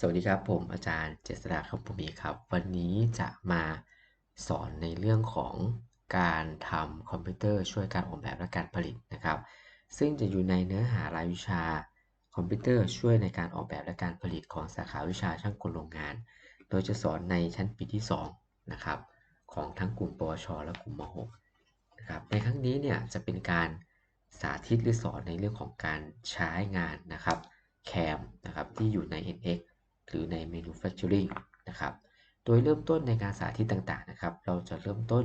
สวัสดีครับผมอาจารย์เจษฎาครับผมอีครับ วันนี้จะมาสอนในเรื่องของการทำคอมพิวเตอร์ช่วยการออกแบบและการผลิตนะครับ ซึ่งจะอยู่ในเนื้อหารายวิชาคอมพิวเตอร์ช่วยในการออกแบบและการผลิตของสาขาวิชาช่างกลโรงงาน โดยจะสอนในชั้นปีที่2นะครับของทั้งกลุ่มปวช และกลุ่มม .6 นะครับในครั้งนี้เนี่ยจะเป็นการสาธิตหรือสอนในเรื่องของการใช้งานนะครับแคมนะครับที่อยู่ใน NX หรือใน manufacturing นะครับ โดยเริ่มต้นในการสาธิตต่างๆนะครับ เราจะเริ่มต้น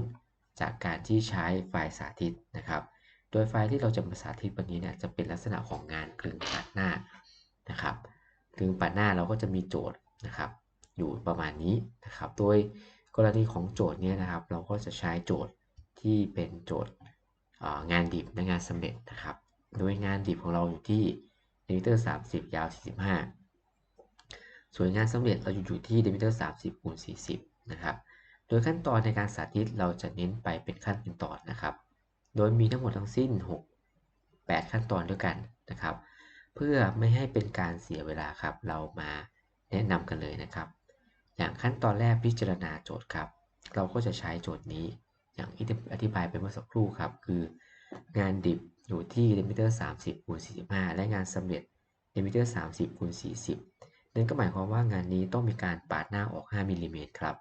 จากการที่ใช้ไฟล์สาธิตนะครับ โดยไฟล์ที่เราจะมาสาธิตวันนี้เนี่ยจะเป็นลักษณะของงานกลึงปัดหน้านะครับกลึงปัดหน้าเราก็จะมีโจทย์นะครับ อยู่ประมาณนี้นะครับ โดยกรณีของโจทย์เนี้นะครับ เราก็จะใช้โจทย์ที่เป็นโจทย์งานดิบและงานสำเร็จนะครับ โดยงานดิบของเราอยู่ที่มิเตอร์30ยาว45ส่ สวนงานสำเร็จเราอยู่ที่เดมิเตอร์30คูณ40นะครับโดยขั้นตอนในการสาธิตเราจะเน้นไปเป็นขั้นเป็นตอนนะครับ โดยมีทั้งหมดทั้งสิ้น 6 8 ขั้นตอนด้วยกันนะครับ เพื่อไม่ให้เป็นการเสียเวลาครับ เรามาแนะนำกันเลยนะครับ อย่างขั้นตอนแรกพิจารณาโจทย์ครับ เราก็จะใช้โจทย์นี้อย่างที่อธิบายไปเมื่อสักครู่ครับ คืองานดิบอยู่ที่เดมิเตอร์30คูณ45และงานสำเร็จเดมิเตอร์30คูณ40 นั่นก็หมายความว่างานนี้ต้องมีการปาดหน้าออก 5มิลลิเมตรครับ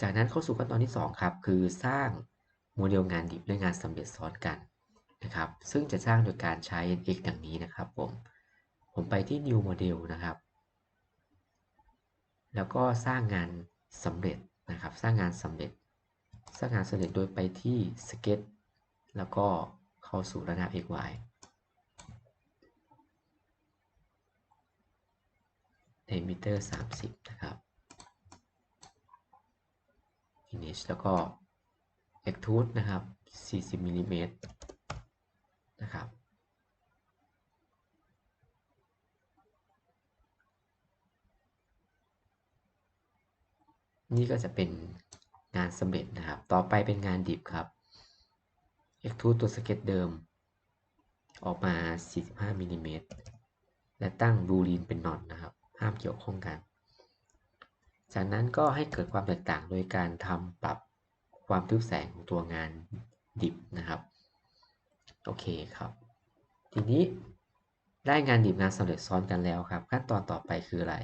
จากนั้นเข้าสู่ขั้นตอนที่ 2 ครับ คือสร้างโมเดลงานดิบและงานสำเร็จซ้อนกันนะครับ ซึ่งจะสร้างโดยการใช้ x ดังนี้นะครับผม ผมไปที่ new model นะครับ แล้วก็สร้างงานสำเร็จนะครับ สร้างงานสำเร็จ สร้างงานสำเร็จโดยไปที่ sketch แล้วก็เข้าสู่ระนาบ xy emitter 30 นะครับ image แล้วก็ extrude นะครับ 40มิลลิเมตรนะครับ นี่ก็จะเป็นงานสำเร็จนะครับ ต่อไปเป็นงานดิบครับ extrude ตัวสเก็ตเดิม ออกมา 45มิลลิเมตรและตั้งบูลีนเป็นนอนนะครับ ห้ามเกี่ยวข้องกัน จากนั้นก็ให้เกิดความแตกต่างโดยการทำปรับความทึบแสงของตัวงานดิบนะครับ โอเคครับ ทีนี้ได้งานดิบงานสำเร็จซ้อนกันแล้วครับ ขั้นตอนต่อไปคืออะไร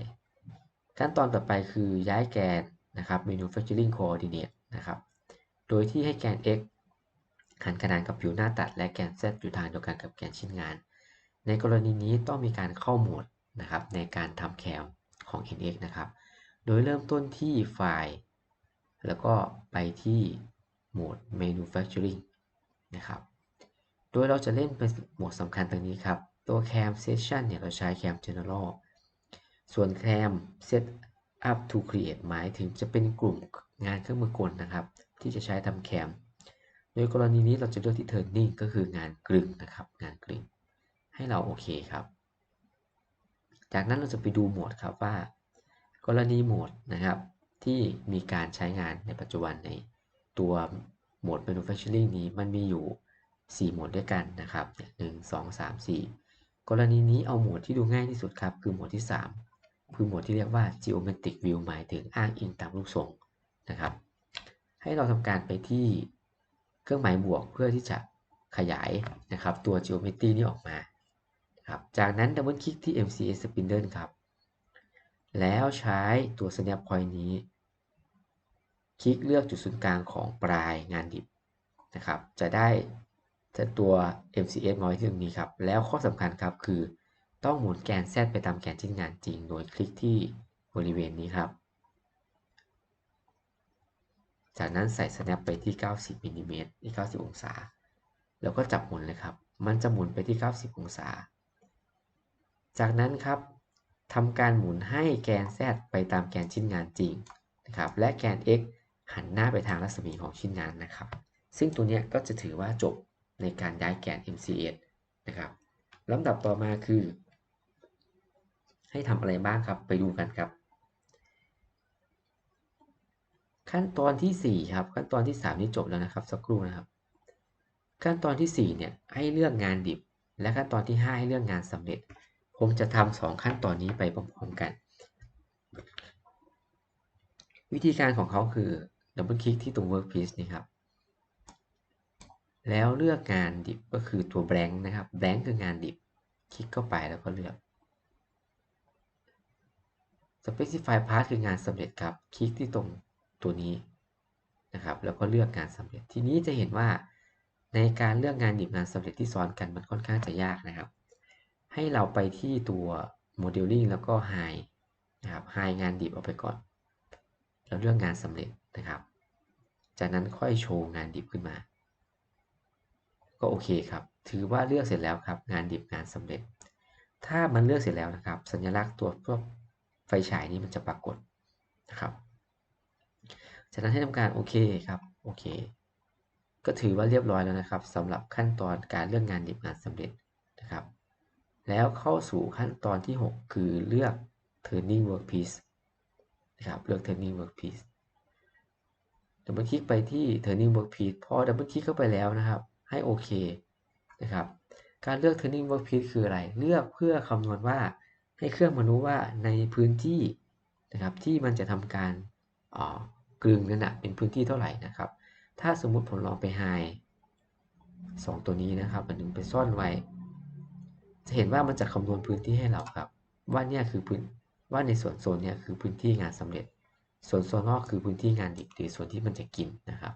ขั้นตอนต่อไปคือย้ายแกนนะครับ manufacturing coordinate นะครับ โดยที่ให้แกน x หันขนานกับผิวหน้าตัดและแกน z อยู่ทางเดียวกันกับแกนชิ้นงาน ในกรณีนี้ต้องมีการเข้าโหมด นะครับในการทำแคมของ NX นะครับ โดยเริ่มต้นที่ไฟล์ แล้วก็ไปที่โหมด manufacturing นะครับ โดยเราจะเล่นเป็นโหมดสำคัญตรงนี้ครับ ตัว cam session เนี่ยเราใช้ cam general ส่วน cam set up to create หมายถึงจะเป็นกลุ่มงานเครื่องมือกลนะครับ ที่จะใช้ทำแคม โดยกรณีนี้เราจะเลือกที่ turning ก็คืองานกลึงนะครับ งานกลึง ให้เราโอเคครับ จากนั้นเราจะไปดูโหมดครับว่า กรณีโหมดนะครับที่มีการใช้งานในปัจจุบันในตัวโหมด manufacturing นี้มันมีอยู่ 4 โหมดด้วยกันนะครับหนึ่งสองสามสี่กรณีนี้เอาโหมดที่ดูง่ายที่สุดครับ คือโหมดที่ 3 คือโหมดที่เรียกว่า geometric view หมายถึงอ้างอิงตามรูปทรงนะครับ ให้เราทำการไปที่เครื่องหมายบวกเพื่อที่จะขยายนะครับตัว geometry นี้ออกมา ครับจากนั้นดับเบิลคลิกที่ MCS Spindle ครับ แล้วใช้ตัว snap point นี้ คลิกเลือกจุดศูนย์กลางของปลายงานดิบนะครับ จะได้จะตัว MCS มาไว้ที่ตรงนี้ครับ แล้วข้อสำคัญครับคือต้องหมุนแกน Z ไปตามแกนชิ้นงานจริง โดยคลิกที่บริเวณนี้ครับ จากนั้นใส่ snap ไปที่ 90มิลลิเมตรที่ 90 องศา แล้วก็จับหมุนเลยครับ มันจะหมุนไปที่ 90 องศา จากนั้นครับทำการหมุนให้แกน z ไปตามแกนชิ้นงานจริงนะครับ และแกน x หันหน้าไปทางรัศมีของชิ้นงานนะครับ ซึ่งตัวนี้ก็จะถือว่าจบในการย้ายแกน MCS นะครับลำดับต่อมาคือ ให้ทำอะไรบ้างครับ ไปดูกันครับ ขั้นตอนที่ 4 ครับ ขั้นตอนที่ 3 นี่จบแล้วนะครับ สักครู่นะครับ ขั้นตอนที่ 4 เนี่ยให้เลือกงานดิบ และขั้นตอนที่ 5 ให้เลือกงานสำเร็จ ผมจะทำสองขั้นตอนนี้ไปพร้อมๆกัน วิธีการของเขาคือดับเบิลคลิกที่ตรง Workpiece นี่ครับ แล้วเลือกงานดิบก็คือตัว blank นะครับ blank คืองานดิบ คลิกเข้าไปแล้วก็เลือก specify path คืองานสำเร็จครับ คลิกที่ตรงตัวนี้นะครับ แล้วก็เลือกงานสำเร็จ ทีนี้จะเห็นว่าในการเลือกงานดิบงานสำเร็จที่ซ้อนกันมันค่อนข้างจะยากนะครับ ให้เราไปที่ตัว modeling แล้วก็ high นะครับ high งานดิบเอาไปก่อน แล้วเลือกงานสำเร็จนะครับ จากนั้นค่อยโชว์งานดิบขึ้นมา ก็โอเคครับ ถือว่าเลือกเสร็จแล้วครับ งานดิบงานสำเร็จ ถ้ามันเลือกเสร็จแล้วนะครับ สัญลักษณ์ตัวพวกไฟฉายนี้มันจะปรากฏนะครับ จากนั้นให้ทำการโอเคครับ โอเค ก็ถือว่าเรียบร้อยแล้วนะครับสำหรับขั้นตอนการเลือกงานดิบงานสำเร็จ แล้วเข้าสู่ขั้นตอนที่ 6 คือเลือก turning workpiece นะครับ เลือก turning workpiece ดับเบิลคลิกไปที่ turning workpiece พอดับเบิลคลิกเข้าไปแล้วนะครับ ให้โอเคนะครับ การเลือก turning workpiece คืออะไร เลือกเพื่อคำนวณว่าให้เครื่องมารู้ว่าในพื้นที่นะครับที่มันจะทำการกลึงนั่นนะเป็นพื้นที่เท่าไหร่นะครับ ถ้าสมมุติผมลองไปไฮสองตัวนี้นะครับอันหนึ่งไปซ่อนไว้ จะเห็นว่ามันจะคำนวณพื้นที่ให้เราครับ ว่าเนี่ยคือพื้นว่าในส่วนโซนเนี่ยคือพื้นที่งานสำเร็จ ส่วนโซนนอกคือพื้นที่งานดิบหรือส่วนที่มันจะกินนะครับ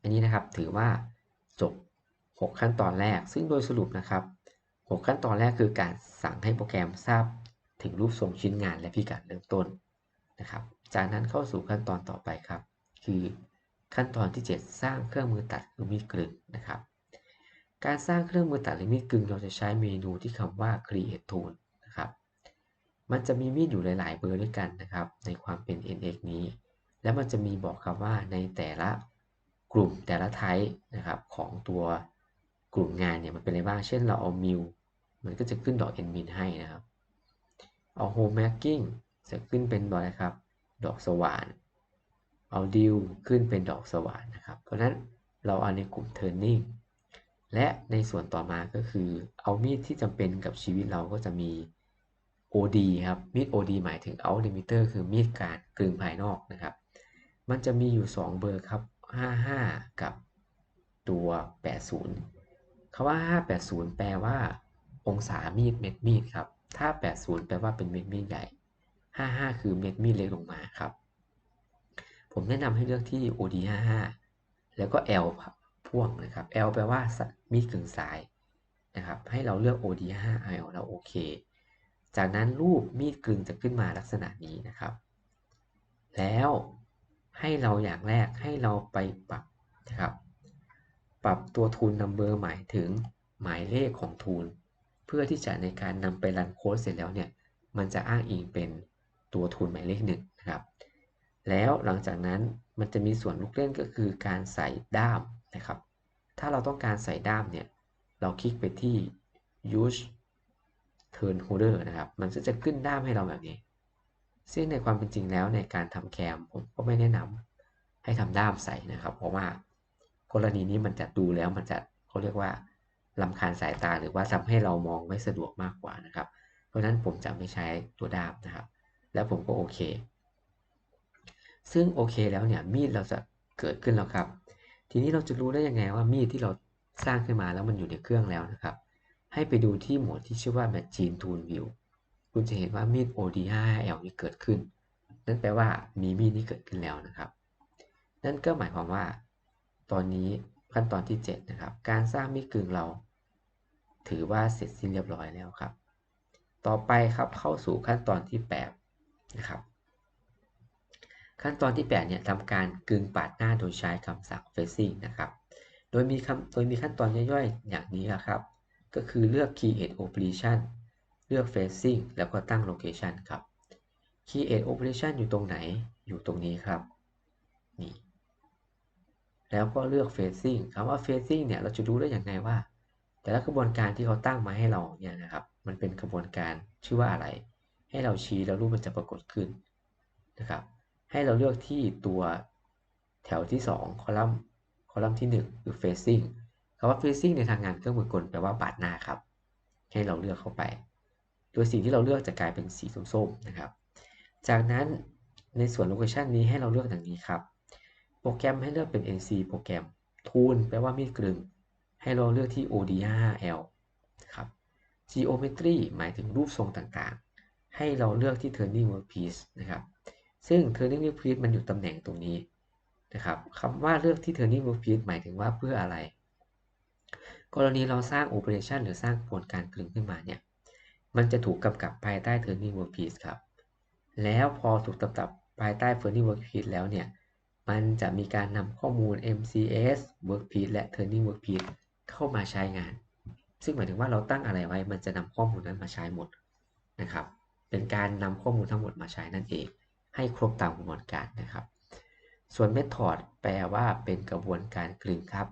อันนี้นะครับถือว่าจบ 6 ขั้นตอนแรก ซึ่งโดยสรุปนะครับ 6 ขั้นตอนแรกคือการสั่งให้โปรแกรมทราบถึงรูปทรงชิ้นงานและพิกัดเริ่มต้นนะครับ จากนั้นเข้าสู่ขั้นตอนต่อไปครับ คือขั้นตอนที่ 7 สร้างเครื่องมือตัดหรือมีดกลึงนะครับ การสร้างเครื่องมือตัดหรือมีดกลึงเราจะใช้เมนูที่คำว่า create tool นะครับ มันจะมีมีดอยู่หลาย ๆ เบอร์ด้วยกันนะครับ ในความเป็น NX นี้ แล้วมันจะมีบอกครับว่าในแต่ละกลุ่มแต่ละไทป์นะครับของตัวกลุ่มงานเนี่ยมันเป็นอะไรบ้าง เช่นเราเอามิวมันก็จะขึ้นดอก n min ให้นะครับ เอา home making จะขึ้นเป็นดอกอะไรครับ ดอกสว่าน เอาดิวขึ้นเป็นดอกสว่านนะครับ เพราะนั้นเราเอาในกลุ่ม turning และในส่วนต่อมาก็คือ เอามีดที่จำเป็นกับชีวิตเราก็จะมี OD ครับ มีด OD หมายถึง out limiter คือมีดการกลึงภายนอกนะครับ มันจะมีอยู่ 2 เบอร์ครับ 55 กับตัว 80คำว่า 580 แปลว่า องศามีดเม็ดมีดครับ ถ้า 80 แปลว่าเป็นเม็ดมีดใหญ่ 55 คือเม็ดมีดเล็กลงมาครับ ผมแนะนำให้เลือกที่ OD 55 แล้วก็ L พ่วงนะครับ L แปลว่ามีดกึ่งสายนะครับ ให้เราเลือก OD 5 L แล้วโอเค จากนั้นรูปมีดกึ่งจะขึ้นมาลักษณะนี้นะครับ แล้วให้เราอย่างแรกให้เราไปปรับนะครับ ปรับตัวทูลนัมเบอร์หมายถึงหมายเลขของทูล เพื่อที่จะในการนำไปรันโค้ดเสร็จแล้วเนี่ย มันจะอ้างอิงเป็นตัวทูลหมายเลขหนึ่งนะครับ แล้วหลังจากนั้นมันจะมีส่วนลูกเล่นก็คือการใส่ด้าม นะครับ ถ้าเราต้องการใส่ด้ามเนี่ย เราคลิกไปที่ use turn holder นะครับ มันก็จะขึ้นด้ามให้เราแบบนี้ ซึ่งในความเป็นจริงแล้วในการทำแคมผมก็ไม่แนะนำให้ทำด้ามใส่นะครับ เพราะว่ากรณีนี้มันจะดูแล้วมันจะเขาเรียกว่าลำคาญสายตาหรือว่าทำให้เรามองไม่สะดวกมากกว่านะครับ เพราะนั้นผมจะไม่ใช้ตัวด้ามนะครับ แล้วผมก็โอเค ซึ่งโอเคแล้วเนี่ยมีดเราจะเกิดขึ้นแล้วครับ ทีนี้เราจะรู้ได้ยังไงว่ามีดที่เราสร้างขึ้นมาแล้วมันอยู่ในเครื่องแล้วนะครับ ให้ไปดูที่โหมดที่ชื่อว่า Machine Tool View คุณจะเห็นว่ามีด OD5L นี้เกิดขึ้น นั่นแปลว่ามีมีดนี้เกิดขึ้นแล้วนะครับ นั่นก็หมายความว่า ตอนนี้ขั้นตอนที่ 7 นะครับ การสร้างมีดกึ่งเรา ถือว่าเสร็จสิ้นเรียบร้อยแล้วครับ ต่อไปครับเข้าสู่ขั้นตอนที่ 8 นะครับ ขั้นตอนที่8เนี่ยทำการกึ่งปาดหน้าโดยใช้คำสั่ง facing นะครับ โดยมีคำโดยมีขั้นตอนย่อยๆ อย่างนี้นะครับ ก็คือเลือก create operation เลือก facing แล้วก็ตั้ง location ครับ create operation อยู่ตรงไหน อยู่ตรงนี้ครับ นี่ แล้วก็เลือก facing คำว่า facing เนี่ย เราจะรู้ได้อย่างไรว่า แต่ละกระบวนการที่เขาตั้งมาให้เราเนี่ยนะครับ มันเป็นกระบวนการชื่อว่าอะไร ให้เราชี้แล้วรูปมันจะปรากฏขึ้นนะครับ ให้เราเลือกที่ตัวแถวที่ 2 คอลัมน์คอลัมน์ที่ 1 คือ facing คำว่า facing ในทางงานเครื่องมือกลแปลว่าบาดหน้าครับ ให้เราเลือกเข้าไป โดยสิ่งที่เราเลือกจะกลายเป็นสีส้มๆนะครับ จากนั้นในส่วนโลเคชันนี้ให้เราเลือกดังนี้ครับ โปรแกรมให้เลือกเป็น NC โปรแกรม Tool แปลว่ามีดกลึง ให้เราเลือกที่ OD55L ครับ Geometry หมายถึงรูปทรงต่างๆ ให้เราเลือกที่ Turning Workpiece นะครับ ซึ่ง Turning Workpiece มันอยู่ตำแหน่งตรงนี้นะครับคำว่าเลือกที่ Turning Workpiece หมายถึงว่าเพื่ออะไร กรณีเราสร้าง Operation หรือสร้างกระบวนการกลึงขึ้นมาเนี่ย มันจะถูกกำกับภายใต้ Turning Workpiece ครับ แล้วพอถูกกำกับภายใต้ Turning Workpiece แล้วเนี่ย มันจะมีการนำข้อมูล MCS Workpiece และ Turning Workpiece เข้ามาใช้งาน ซึ่งหมายถึงว่าเราตั้งอะไรไว้ มันจะนำข้อมูลนั้นมาใช้หมดนะครับ เป็นการนำข้อมูลทั้งหมดมาใช้นั่นเอง ให้ครบตามกระบวนการนะครับ ส่วน Method แปลว่าเป็นกระบวนการกลึงครับ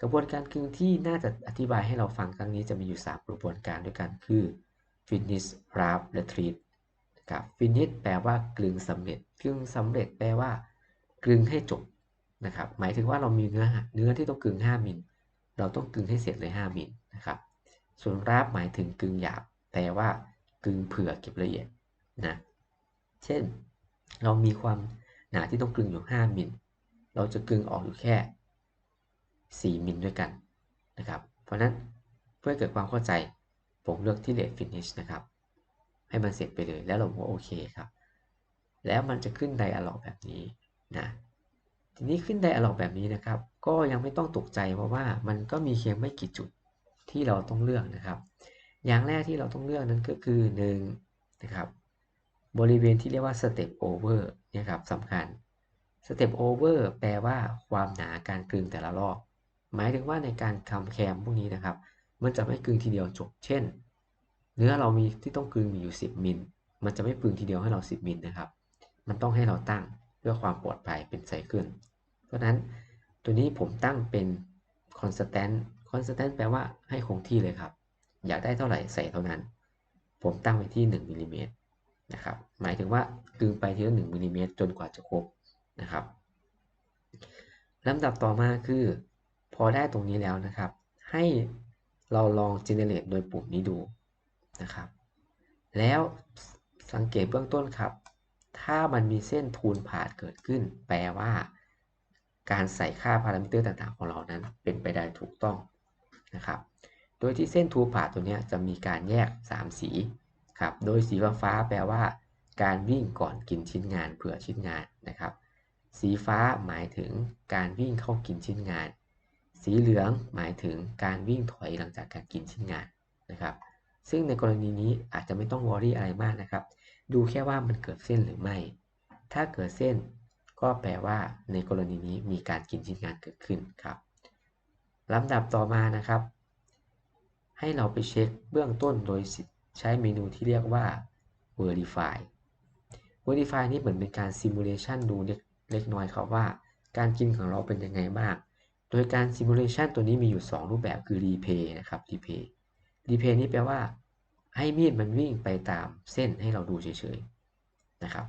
กระบวนการกลึงที่น่าจะอธิบายให้เราฟังครั้งนี้จะมีอยู่ 3 กระบวนการด้วยกันคือ Finish Wrap และ Treat นะครับ Finish แปลว่ากลึงสำเร็จกลึงสำเร็จแปลว่า กลึงให้จบนะครับ หมายถึงว่าเรามีเนื้อเนื้อที่ต้องกลึง 5 มิล เราต้องกลึงให้เสร็จเลย 5 มิลนะครับ ส่วนราบหมายถึงกลึงหยาบ แปลว่ากลึงเผื่อเก็บละเอียดนะ เช่น เรามีความหนาที่ต้องกลึงอยู่ 5 มิล เราจะกลึงออกอยู่แค่ 4 มิลด้วยกันนะครับ เพราะนั้นเพื่อเกิดความเข้าใจผมเลือกที่เลทฟินิชนะครับ ให้มันเสร็จไปเลยแล้วเราก็โอเคครับ แล้วมันจะขึ้นไดอะล็อกแบบนี้นะทีนี้ขึ้นไดอะล็อกแบบนี้นะครับ ก็ยังไม่ต้องตกใจเพราะว่ามันก็มีเพียงไม่กี่จุดที่เราต้องเลือกนะครับ อย่างแรกที่เราต้องเลือกนั้นก็คือ1นะครับ บริเวณที่เรียกว่า step over นะครับสำคัญ step over แปลว่าความหนาการกลึงแต่ละรอบ หมายถึงว่าในการทำแคมพวกนี้นะครับ มันจะไม่กลึงทีเดียวจบ เช่น เนื้อเรามีที่ต้องกลึงมีอยู่ 10 มิล มันจะไม่กลึงทีเดียวให้เรา 10 มิลนะครับ มันต้องให้เราตั้งเพื่อความปลอดภัยเป็นไซเคิลเพราะนั้นตัวนี้ผมตั้งเป็น constant constant แปลว่าให้คงที่เลยครับ อยากได้เท่าไหร่ใส่เท่านั้น ผมตั้งไว้ที่1มิลลิเมตร นะครับ หมายถึงว่ากลึงไปทีละ1มิลลิเมตรจนกว่าจะครบนะครับลำดับต่อมาคือ พอได้ตรงนี้แล้วนะครับ ให้เราลอง generate โดยปุ่มนี้ดูนะครับ แล้วสังเกตเบื้องต้นครับ ถ้ามันมีเส้นทูลผ่านเกิดขึ้น แปลว่า การใส่ค่าพารามิเตอร์ต่างๆ ของเรานั้น เป็นไปได้ถูกต้องนะครับ โดยที่เส้นทูลผ่านตัวนี้จะมีการแยก 3 สี ครับ โดยสีฟ้าแปลว่า การวิ่งก่อนกินชิ้นงานเผื่อชิ้นงานนะครับ สีฟ้าหมายถึงการวิ่งเข้ากินชิ้นงาน สีเหลืองหมายถึงการวิ่งถอยหลังจากการกินชิ้นงานนะครับ ซึ่งในกรณีนี้อาจจะไม่ต้องวอรี่อะไรมากนะครับ ดูแค่ว่ามันเกิดเส้นหรือไม่ ถ้าเกิดเส้นก็แปลว่าในกรณีนี้มีการกินชิ้นงานเกิดขึ้นครับลำดับต่อมานะครับ ให้เราไปเช็คเบื้องต้นโดย ใช้เมนูที่เรียกว่า verify verify นี่เหมือนเป็นการ simulation ดูเล็กน้อยครับว่า การกินของเราเป็นยังไงบ้าง โดยการ simulation ตัวนี้มีอยู่ 2 รูปแบบคือ replay นะครับ replay replay นี่แปลว่าให้มีดมันวิ่งไปตามเส้นให้เราดูเฉยๆนะครับ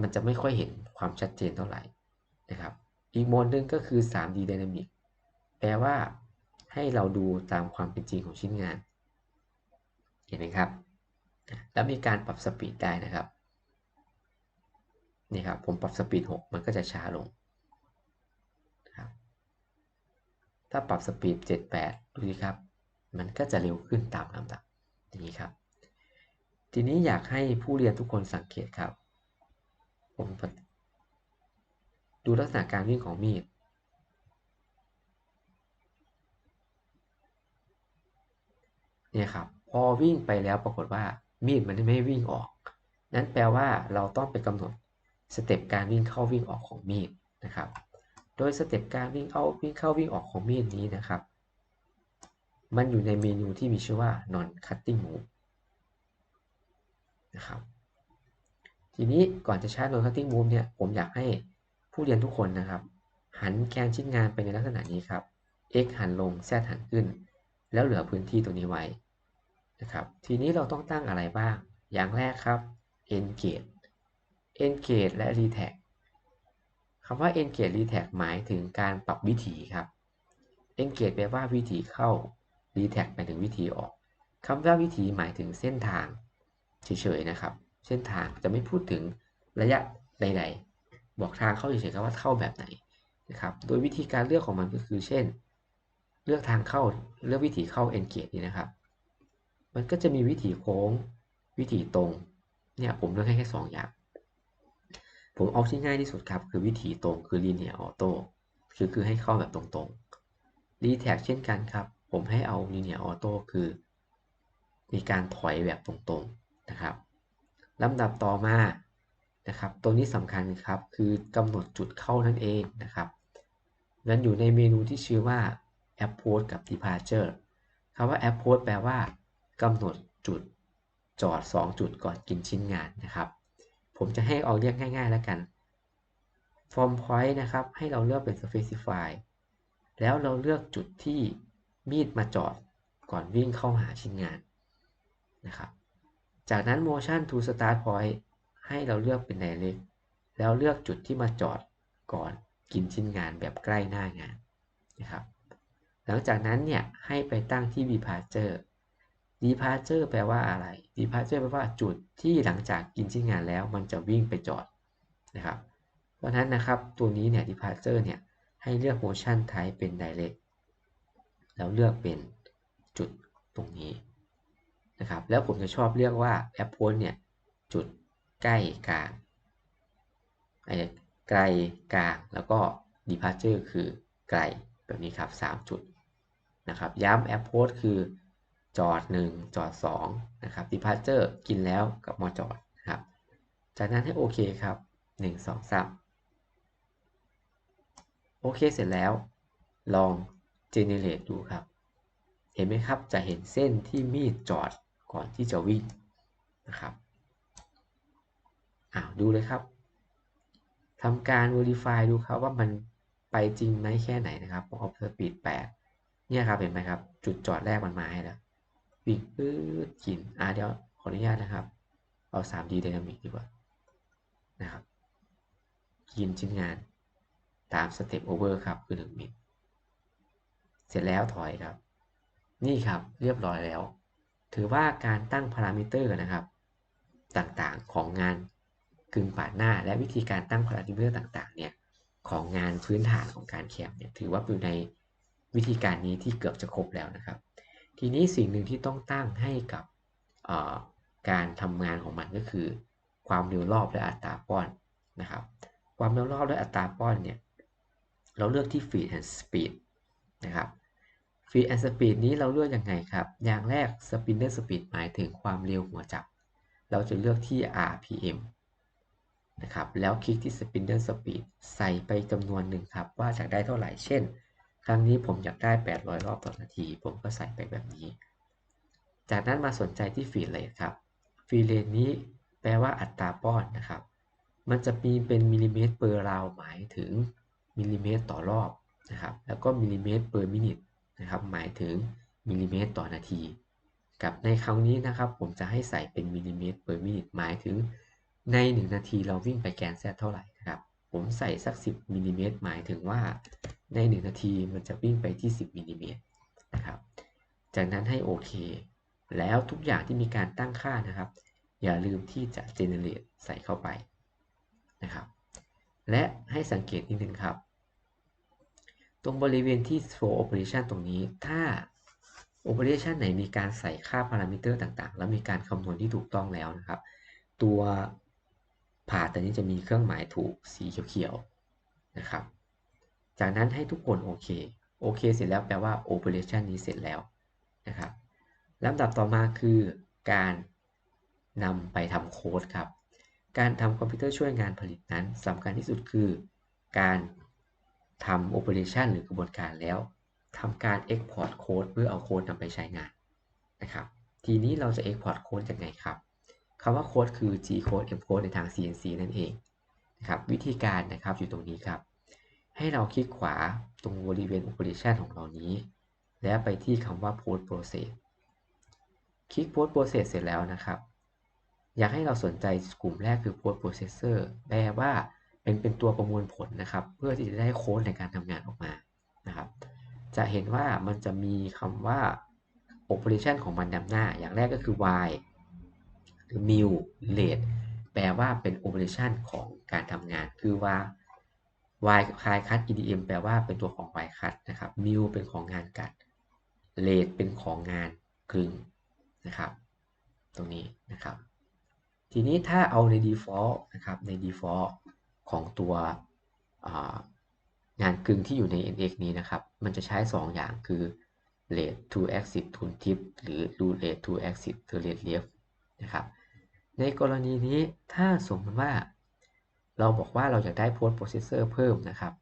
มันจะไม่ค่อยเห็นความชัดเจนเท่าไหร่นะครับ อีกโหมดหนึ่งก็คือ 3D Dynamic แปลว่าให้เราดูตามความเป็นจริงของชิ้นงาน เห็นไหมครับ แล้วมีการปรับสปีดได้นะครับนี่ครับผมปรับสปีด 6 มันก็จะช้าลงครับถ้าปรับสปีด 7 8 ดูสิครับ มันก็จะเร็วขึ้นตามลำดับอย่างนี้ครับ ทีนี้อยากให้ผู้เรียนทุกคนสังเกตครับ ผมดูลักษณะการวิ่งของมีดเนี่ยครับ พอวิ่งไปแล้วปรากฏว่ามีดมันไม่วิ่งออก นั้นแปลว่าเราต้องไปกำหนดสเต็ปการวิ่งเข้าวิ่งออกของมีดนะครับ โดยสเต็ปการวิ่งเข้าวิ่งเข้าวิ่งออกของมีดนี้นะครับ มันอยู่ในเมนูที่มีชื่อว่า non cutting move นะครับ ทีนี้ก่อนจะใช้ non cutting move เนี่ย ผมอยากให้ผู้เรียนทุกคนนะครับ หันแกนชิ้นงานไปในลักษณะนี้ครับ x หันลง z หันขึ้น แล้วเหลือพื้นที่ตัวนี้ไว้ นะครับ ทีนี้เราต้องตั้งอะไรบ้าง อย่างแรกครับ engage engage และ retag คำว่า engage retag หมายถึงการปรับวิถีครับ engage แปลว่าวิถีเข้า retag หมายถึงวิธีออกคำว่าวิถีหมายถึงเส้นทางเฉยๆนะครับ เส้นทางจะไม่พูดถึงระยะใดๆ บอกทางเข้าเฉยๆครับว่าเข้าแบบไหนนะครับ โดยวิธีการเลือกของมันก็คือ เช่น เลือกทางเข้าเลือกวิธีเข้า e n g a g e นี่นะครับ มันก็จะมีวิธีโค้ง วิธีตรง เนี่ยผมเลือกให้แค่2อย่าง ผมเอาที่ง่ายที่สุดครับ คือวิธีตรงคือ linear auto คือคือให้เข้าแบบตรงๆ d t a g เช่นกันครับ ผมให้เอา linear auto คือ มีการถอยแบบตรงๆนะครับลำดับต่อมานะครับ ตัวนี้สำคัญครับ คือกำหนดจุดเข้านั่นเองนะครับนั้นอยู่ในเมนูที่ชื่อว่า approach กับ departure คำว่า approach แปลว่า กำหนดจุดจอด 2 จุดก่อนกินชิ้นงานนะครับ ผมจะให้เอาเรียกง่ายๆแล้วกัน from point นะครับ ให้เราเลือกเป็น specify แล้วเราเลือกจุดที่มีดมาจอดก่อนวิ่งเข้าหาชิ้นงานนะครับ จากนั้น motion to start point ให้เราเลือกเป็น direct แล้วเลือกจุดที่มาจอดก่อนกินชิ้นงานแบบใกล้หน้างานนะครับ หลังจากนั้นเนี่ยให้ไปตั้งที่ departure departure แปลว่าอะไร departure แปลว่าจุดที่หลังจากกินชิ้นงานแล้ว มันจะวิ่งไปจอดนะครับ เพราะฉะนั้นนะครับตัวนี้เนี่ย departure เนี่ยให้เลือก motion type เป็น direct แล้วเลือกเป็นจุดตรงนี้นะครับ แล้วผมจะชอบเลือกว่า approach เนี่ยจุดใกล้กลางไกลกลางแล้วก็ departure คือไกลแบบนี้ครับ 3 จุดนะครับย้ำ approach คือ จอด 1 จอด 2 นะครับ departure กินแล้วกับมาจอดนะครับ จากนั้นให้โอเคครับ 1 2 3 โอเคเสร็จแล้ว ลอง generate ดูครับ เห็นไหมครับ จะเห็นเส้นที่มีดจอดก่อนที่จะวิ่งนะครับอ้าวดูเลยครับทำการ verify ดูครับว่ามันไปจริงไหมแค่ไหนนะครับผมเอาสปีด8เนี่ยครับ เห็นไหมครับ จุดจอดแรกมันมาให้แล้ว วิ่งปื๊ดกินอ่าเดี๋ยวขออนุญาตนะครับ เอา 3D Dynamic ดีกว่านะครับกินชิ้นงานตามสเต็ปโอเวอร์ครับคือ1มิลเสร็จแล้วถอยครับ นี่ครับเรียบร้อยแล้ว ถือว่าการตั้งพารามิเตอร์นะครับ ต่างๆของงานกึ่งปาดหน้า และวิธีการตั้งพารามิเตอร์ต่างๆเนี่ยของงานพื้นฐานของการแคมเนี่ยถือว่าอยู่ในวิธีการนี้ที่เกือบจะครบแล้วนะครับ ทีนี้สิ่งหนึ่งที่ต้องตั้งให้กับการทำงานของมันก็คือ ความเร็วรอบและอัตราป้อนนะครับ ความเร็วรอบและอัตราป้อนเนี่ยเราเลือกที่ feed and speed นะครับ feed and speed นี้เราเลือกยังไงครับ อย่างแรก spinner speed หมายถึงความเร็วหัวจับ เราจะเลือกที่ RPM นะครับ แล้วคลิกที่ spinner speed ใส่ไปจำนวนหนึ่งครับ ว่าอยากได้เท่าไหร่ เช่น ครั้งนี้ผมอยากได้ 800 รอบต่อนาที ผมก็ใส่ไปแบบนี้ จากนั้นมาสนใจที่ feed rate ครับ feed rate นี้แปลว่าอัตราป้อนนะครับ มันจะมีเป็นมิลลิเมตร per round หมายถึงมิลลิเมตรต่อรอบนะครับ แล้วก็มิลลิเมตร per minute นะครับ หมายถึงมิลลิเมตรต่อนาที กับในครั้งนี้นะครับ ผมจะให้ใส่เป็นมิลลิเมตร per minute หมายถึงใน 1 นาทีเราวิ่งไปแกนแซเท่าไหร่นะครับ ผมใส่สัก 10มิลลิเมตรหมายถึงว่าใน 1 นาทีมันจะวิ่งไปที่ 10มิลลิเมตรนะครับจากนั้นให้โอเค แล้วทุกอย่างที่มีการตั้งค่านะครับ อย่าลืมที่จะ generate ใส่เข้าไปนะครับ และให้สังเกตนิดนึงครับ ตรงบริเวณที่ flow operation ตรงนี้ ถ้า operation ไหนมีการใส่ค่าพารามิเตอร์ต่างๆ แล้วมีการคำนวณที่ถูกต้องแล้วนะครับ ตัว ผ่าตัวนี้จะมีเครื่องหมายถูกสีเขียวๆนะครับ จากนั้นให้ทุกคนโอเค โอเคเสร็จแล้วแปลว่า operation นี้เสร็จแล้วนะครับลำดับต่อมาคือการนำไปทำโค้ดครับ การทำคอมพิวเตอร์ช่วยงานผลิตนั้นสำคัญที่สุดคือ การทำ operation หรือกระบวนการแล้วทำการ export โค้ดเพื่อเอาโค้ดนำไปใช้งานนะครับ ทีนี้เราจะ export โค้ดยังไงครับ คำว่าโค้ดคือ G code M code ในทาง CNC นั่นเองนะครับวิธีการนะครับอยู่ตรงนี้ครับ ให้เราคลิกขวาตรงบริเวณ operation ของเรานี้ แล้วไปที่คำว่า post process คลิก post process เสร็จแล้วนะครับ อยากให้เราสนใจกลุ่มแรกคือ post processor แปลว่าเป็นเป็นตัวประมวลผลนะครับ เพื่อที่จะได้โค้ดในการทำงานออกมานะครับ จะเห็นว่ามันจะมีคำว่า operation ของมันนำหน้า อย่างแรกก็คือ y หรือ mil rate แปลว่าเป็น operation ของการทำงาน คือว่า y คลายคัด edm แปลว่าเป็นตัวของ y คัดนะครับ mil เป็นของงานกัด rate เป็นของงานกลึงนะครับ ตรงนี้นะครับ ทีนี้ถ้าเอาใน default นะครับใน default ของตัวงานกึ่งที่อยู่ใน nx นี้นะครับ มันจะใช้ 2 อย่างคือ rate to exit ทุนทิปหรือ rate to exit คือ rate left นะครับ ในกรณีนี้ถ้าสมมติว่า เราบอกว่าเราอยากได้ post processor เพิ่มนะครับ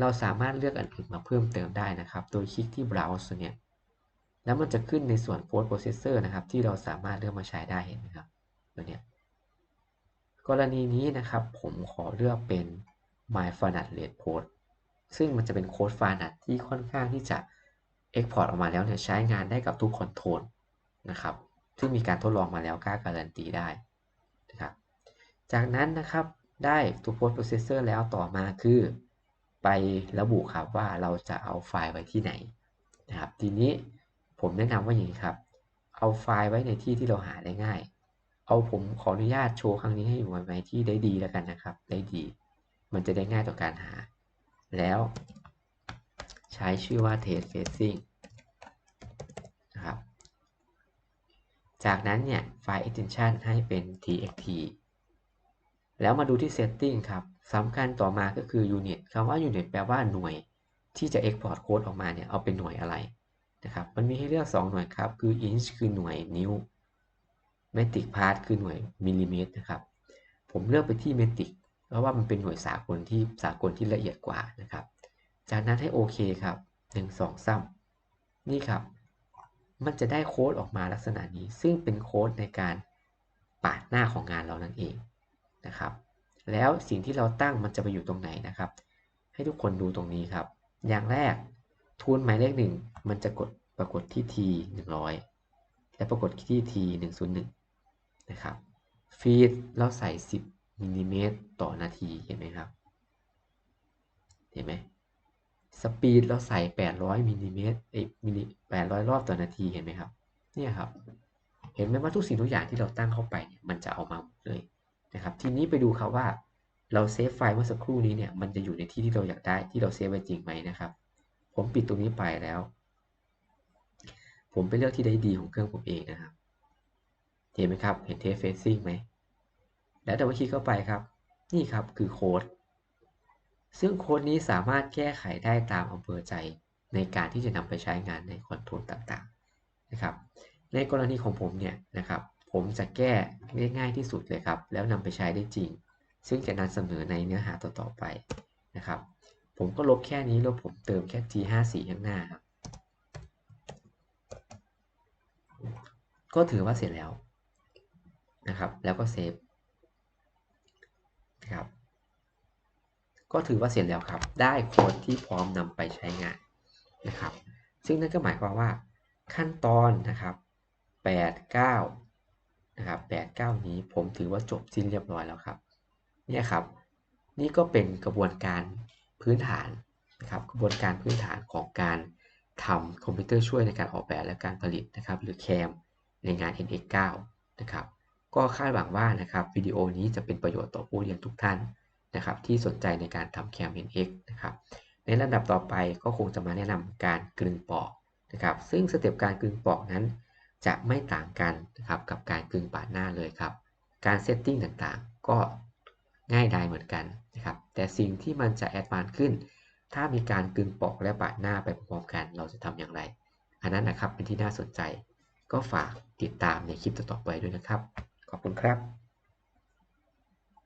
เราสามารถเลือกอันอื่นมาเพิ่มเติมได้นะครับ โดยคลิกที่ browse เนี่ยแล้วมันจะขึ้นในส่วน post processor นะครับ ที่เราสามารถเลือกมาใช้ได้เห็นไหมครับตัวเนี้ยกรณีนี้นะครับผมขอเลือกเป็น my format rate post ซึ่งมันจะเป็นโค้ดฟานัดที่ค่อนข้างที่จะ Export ออกมาแล้วเนี่ยใช้งานได้กับทุกคอนโทรลนะครับ ซึ่งมีการทดลองมาแล้วกล้าการันตีได้นะครับจากนั้นนะครับได้ตัว Post Processor แล้วต่อมาคือ ไประบุครับว่าเราจะเอาไฟล์ไว้ที่ไหนนะครับทีนี้ผมแนะนำว่าอย่างนี้ครับ เอาไฟล์ไว้ในที่ที่เราหาได้ง่าย เอาผมขออนุญาตโชว์ครั้งนี้ให้อยู่ไว้ที่ได้ดีแล้วกันนะครับ ได้ดี มันจะได้ง่ายต่อการหา แล้วใช้ชื่อว่า test facing นะครับ จากนั้นเนี่ยไฟล์ extension ให้เป็น txt แล้วมาดูที่ setting ครับสำคัญต่อมาก็คือ unit คำว่า unit แปลว่าหน่วยที่จะ export code ออกมาเนี่ยเอาเป็นหน่วยอะไรนะครับมันมีให้เลือก 2 หน่วยครับ คือ inch คือหน่วยนิ้ว metric part คือหน่วยมิลลิเมตรนะครับ ผมเลือกไปที่ metric เพราะว่ามันเป็นหน่วยสากลที่สากลที่ละเอียดกว่านะครับ จากนั้นให้โอเคครับ 1 2 3 นี่ครับ มันจะได้โค้ดออกมาลักษณะนี้ ซึ่งเป็นโค้ดในการปาดหน้าของงานเรานั่นเองนะครับ แล้วสิ่งที่เราตั้งมันจะไปอยู่ตรงไหนนะครับ ให้ทุกคนดูตรงนี้ครับ อย่างแรกทูนหมายเลขหนึ่งมันจะกดปรากฏที่ t 100 และปรากฏที่ t 101นะครับฟีดเราใส่ 10มิลลิเมตรต่อนาทีเห็นไหมครับ เห็นไหม สปีดเราใส่ 800มิลลิเมตรเอ้มิลลิ800 รอบต่อนาทีเห็นไหมครับ เนี่ยครับ เห็นไหมว่าทุกสิ่งทุกอย่างที่เราตั้งเข้าไปเนี่ยมันจะเอามาเลยนะครับ ทีนี้ไปดูครับว่าเราเซฟไฟล์เมื่อสักครู่นี้เนี่ยมันจะอยู่ในที่ที่เราอยากได้ที่เราเซฟไว้จริงไหมนะครับ ผมปิดตรงนี้ไปแล้ว ผมไปเลือกที่ได้ดีของเครื่องผมเองนะครับ เห็นไหมครับ เห็นเทสเฟซซิ่งไหม แล้วดับเบิลคลิกเข้าไปครับ นี่ครับคือโค้ด ซึ่งโค้ดนี้สามารถแก้ไขได้ตามอำเภอใจในการที่จะนำไปใช้งานในคอนโทรลต่างๆนะครับในกรณีของผมเนี่ยนะครับผมจะแก้ง่ายๆที่สุดเลยครับ แล้วนำไปใช้ได้จริง ซึ่งจะนำเสนอในเนื้อหาต่อๆไปนะครับ ผมก็ลบแค่นี้แล้วผมเติมแค่ G54 ข้างหน้าครับก็ถือว่าเสร็จแล้วนะครับ แล้วก็เซฟนะครับ ก็ถือว่าเสร็จแล้วครับ ได้โค้ดที่พร้อมนำไปใช้งานนะครับ ซึ่งนั่นก็หมายความว่าขั้นตอนนะครับ8 9นะครับ8 9 นี้ผมถือว่าจบสิ้นเรียบร้อยแล้วครับ เนี่ยครับ นี่ก็เป็นกระบวนการพื้นฐานนะครับ กระบวนการพื้นฐานของการทำคอมพิวเตอร์ช่วยในการออกแบบและการผลิตนะครับ หรือ CAM ในงาน NX9 นะครับ ก็คาดหวังว่านะครับวิดีโอนี้จะเป็นประโยชน์ต่อผู้เรียนทุกท่าน นะครับที่สนใจในการทำแคมเปญ X นะครับในลำดับต่อไปก็คงจะมาแนะนำการกลึงปอกนะครับซึ่งสเต็ปการกลึงปอกนั้น จะไม่ต่างกันนะครับกับการกลึงปาดหน้าเลยครับการเซตติ้งต่างๆ ก็ง่ายดายเหมือนกันนะครับแต่สิ่งที่มันจะแอดวานขึ้น ถ้ามีการกลึงปอกและปาดหน้าไปพร้อมกัน เราจะทำอย่างไร อันนั้นนะครับเป็นที่น่าสนใจ ก็ฝากติดตามในคลิปต่อๆไปด้วยนะครับ ขอบคุณครับ